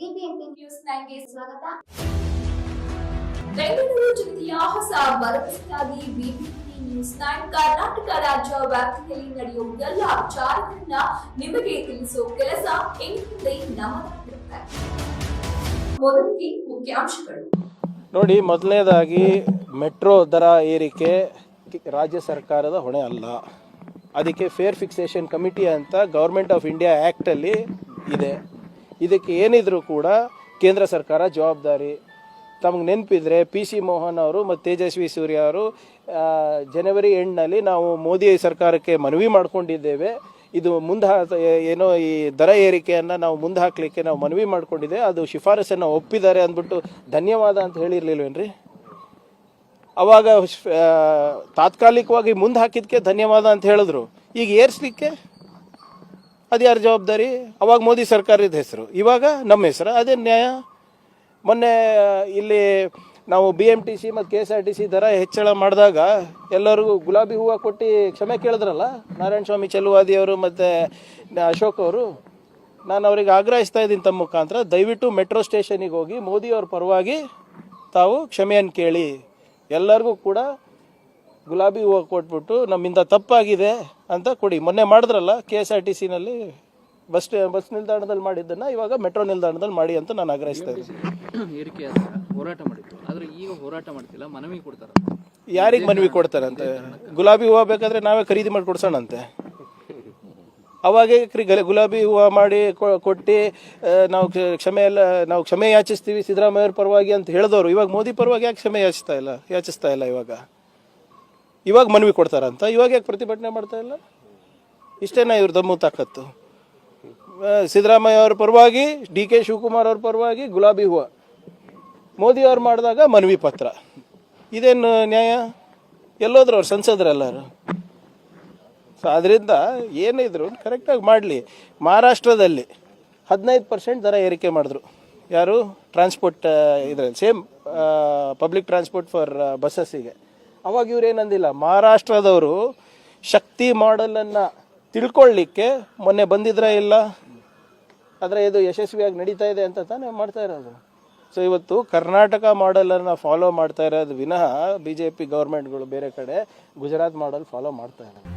BBMP news ನೈನ್ಗೆ ಸ್ವಾಗತ. ಬೆಂಗಳೂರು ಜಿಲ್ಲೆಯ ಹೊಸ ಭರವಸೆಯಾಗಿ ಬಿಬಿಎಂಪಿ ನ್ಯೂಸ್ ನೈನ್ ಕರ್ನಾಟಕ ರಾಜ್ಯ ವ್ಯಾಪ್ತಿಯಲ್ಲಿ ನಡೆಯುವ ಎಲ್ಲ ವಿಚಾರಗಳನ್ನ ನಿಮಗೆ ತಿಳಿಸುವ ಕೆಲಸ ಇನ್ಮುಂದೆ ನಮ್ಮದಾಗಿರುತ್ತೆ ಮೊದಲಿಗೆ ಮುಖ್ಯಾಂಶಗಳು. ನೋಡಿ ಮೊದಲನೇದಾಗಿ ಮೆಟ್ರೋ ದರ ಏರಿಕೆ ರಾಜ್ಯ ಸರ್ಕಾರದ ಹೊಣೆ ಅಲ್ಲ. ಅದಕ್ಕೆ ಫೇರ್ ಫಿಕ್ಸೇಷನ್ ಕಮಿಟಿ ಅಂತ ಗೌರ್ಮೆಂಟ್ ಆಫ್ ಇಂಡಿಯಾ ಆ್ಯಕ್ಟಲ್ಲಿ ಇದೆ. ಇದಕ್ಕೆ ಏನಿದ್ರೂ ಕೂಡ ಕೇಂದ್ರ ಸರ್ಕಾರ ಜವಾಬ್ದಾರಿ. ತಮಗೆ ನೆನಪಿದ್ರೆ ಪಿ ಸಿ ಮೋಹನ್ ಅವರು ಮತ್ತು ತೇಜಸ್ವಿ ಸೂರ್ಯ ಅವರು ಜನವರಿ ಎಂಡ್ನಲ್ಲಿ ನಾವು ಮೋದಿ ಸರ್ಕಾರಕ್ಕೆ ಮನವಿ ಮಾಡಿಕೊಂಡಿದ್ದೇವೆ. ಇದು ಮುಂದೆ ಏನೋ ಈ ದರ ಏರಿಕೆಯನ್ನು ನಾವು ಮುಂದೆ ಹಾಕಲಿಕ್ಕೆ ನಾವು ಮನವಿ ಮಾಡಿಕೊಂಡಿದ್ದೆ. ಅದು ಶಿಫಾರಸನ್ನು ಒಪ್ಪಿದ್ದಾರೆ ಅಂದ್ಬಿಟ್ಟು ಧನ್ಯವಾದ ಅಂತ ಹೇಳಿರ್ಲಿಲ್ವೇನ್ರಿ? ಅವಾಗ ತಾತ್ಕಾಲಿಕವಾಗಿ ಮುಂದೆ ಹಾಕಿದ್ದಕ್ಕೆ ಧನ್ಯವಾದ ಅಂತ ಹೇಳಿದ್ರು. ಈಗ ಏರ್ಸ್ಲಿಕ್ಕೆ? ಅದು ಯಾರ ಜವಾಬ್ದಾರಿ? ಅವಾಗ ಮೋದಿ ಸರ್ಕಾರದ ಹೆಸರು. ಇವಾಗ ನಮ್ಮ ಹೆಸರು. ಅದೇ ನ್ಯಾಯ. ಮೊನ್ನೆ ಇಲ್ಲಿ ನಾವು ಬಿ ಎಂ ಟಿ ಸಿ ಮತ್ತು K S R T C ದರ ಹೆಚ್ಚಳ ಮಾಡಿದಾಗ ಎಲ್ಲರಿಗೂ ಗುಲಾಬಿ ಹೂವು ಕೊಟ್ಟು ಕ್ಷಮೆ ಕೇಳಿದ್ರಲ್ಲ? ನಾರಾಯಣ ಸ್ವಾಮಿ ಚೆಲುವಾದಿಯವರು ಮತ್ತು ಅಶೋಕ್ ಅವರು. ನಾನು ಅವ್ರಿಗೆ ಆಗ್ರಹಿಸ್ತಾ ಇದ್ದೀನಿ ತಮ್ಮ ಮುಖಾಂತರ. ದಯವಿಟ್ಟು ಮೆಟ್ರೋ ಸ್ಟೇಷನಿಗೆ ಹೋಗಿ ಮೋದಿಯವ್ರ ಪರವಾಗಿ ತಾವು ಕ್ಷಮೆಯನ್ನು ಕೇಳಿ. ಎಲ್ಲರಿಗೂ ಕೂಡ ಗುಲಾಬಿ ಹೂವು ಕೊಟ್ಬಿಟ್ಟು ನಮ್ಮಿಂದ ತಪ್ಪಾಗಿದೆ ಅಂತ ಕೊಡಿ. ಮೊನ್ನೆ ಮಾಡಿದ್ರಲ್ಲ ಕೆ ಎಸ್ ಆರ್ ಟಿ ಸಿನಲ್ಲಿ ಬಸ್ ಬಸ್ ನಿಲ್ದಾಣದಲ್ಲಿ ಮಾಡಿದ್ದನ್ನು ಇವಾಗ ಮೆಟ್ರೋ ನಿಲ್ದಾಣದಲ್ಲಿ ಮಾಡಿ ಅಂತ ನಾನು ಆಗ್ರಹಿಸ್ತಾ ಇದ್ದೀನಿ. ಏರಿಕೆ ಹೋರಾಟ ಮಾಡಿದ್ರು. ಆದ್ರೆ ಈಗ ಹೋರಾಟ ಮಾಡ್ತಿಲ್ಲ ಮನವಿ ಕೊಡ್ತಾರೆ ಯಾರಿಗೆ ಮನವಿ ಕೊಡ್ತಾರಂತೆ? ಗುಲಾಬಿ ಹೂವು ಬೇಕಾದರೆ ನಾವೇ ಖರೀದಿ ಮಾಡಿ ಕೊಡ್ಸೋಣಂತೆ. ಅವಾಗೇ ಗುಲಾಬಿ ಹೂವು ಮಾಡಿ ಕೊಟ್ಟು ನಾವು ಕ್ಷ- ಕ್ಷಮೆ ಎಲ್ಲ ನಾವು ಕ್ಷಮೆ ಯಾಚಿಸ್ತೀವಿ ಸಿದ್ದರಾಮಯ್ಯವ್ರ ಪರವಾಗಿ ಅಂತ ಹೇಳಿದವರು. ಇವಾಗ ಮೋದಿ ಪರವಾಗಿ ಯಾಕೆ ಕ್ಷಮೆ ಯಾಚಿಸ್ತಾ ಇಲ್ಲ ಯಾಚಿಸ್ತಾ ಇಲ್ಲ ಇವಾಗ? ಇವಾಗ ಮನವಿ ಕೊಡ್ತಾರಂತ. ಇವಾಗ ಯಾಕೆ ಪ್ರತಿಭಟನೆ ಮಾಡ್ತಾ ಇಲ್ಲ? ಇಷ್ಟೇನಾ ಇವ್ರ ದಮ್ಮು ತಾಕತ್ತು? ಸಿದ್ದರಾಮಯ್ಯ ಅವ್ರ ಪರವಾಗಿ, ಡಿ ಕೆ ಶಿವಕುಮಾರ್ ಅವ್ರ ಪರವಾಗಿ ಗುಲಾಬಿ ಹೂವು. ಮೋದಿ ಅವ್ರು ಮಾಡಿದಾಗ ಮನವಿ ಪತ್ರ. ಇದೇನು ನ್ಯಾಯ? ಎಲ್ಲೋದ್ರು ಅವ್ರು ಸಂಸದರೆಲ್ಲರು. ಸೊ ಅದರಿಂದ ಏನಿದ್ರು ಕರೆಕ್ಟಾಗಿ ಮಾಡಲಿ. ಮಹಾರಾಷ್ಟ್ರದಲ್ಲಿ ಹದಿನೈದು ಪರ್ಸೆಂಟ್ ದರ ಏರಿಕೆ ಮಾಡಿದ್ರು. ಯಾರು? ಟ್ರಾನ್ಸ್ಪೋರ್ಟ್ ಇದರಲ್ಲಿ. ಸೇಮ್ ಪಬ್ಲಿಕ್ ಟ್ರಾನ್ಸ್ಪೋರ್ಟ್ ಫಾರ್ ಬಸ್ಸಸ್ಸಿಗೆ ಅವಾಗ ಇವ್ರು ಏನಂದಿಲ್ಲ, ಮಹಾರಾಷ್ಟ್ರದವರು ಶಕ್ತಿ ಮಾಡೆಲನ್ನು ತಿಳ್ಕೊಳ್ಳಿಕ್ಕೆ ಮೊನ್ನೆ ಬಂದಿದ್ರ ಇಲ್ಲ? ಆದರೆ ಇದು ಯಶಸ್ವಿಯಾಗಿ ನಡೀತಾ ಇದೆ ಅಂತ ತಾನೇ ಮಾಡ್ತಾ ಇರೋದು. ಸೊ ಇವತ್ತು ಕರ್ನಾಟಕ ಮಾಡೆಲನ್ನು ಫಾಲೋ ಮಾಡ್ತಾ ಇರೋದು ವಿನಃ ಬಿ ಜೆ ಪಿ ಗೌರ್ಮೆಂಟ್ಗಳು ಬೇರೆ ಕಡೆ ಗುಜರಾತ್ ಮಾಡೆಲ್ ಫಾಲೋ ಮಾಡ್ತಾ ಇರೋದು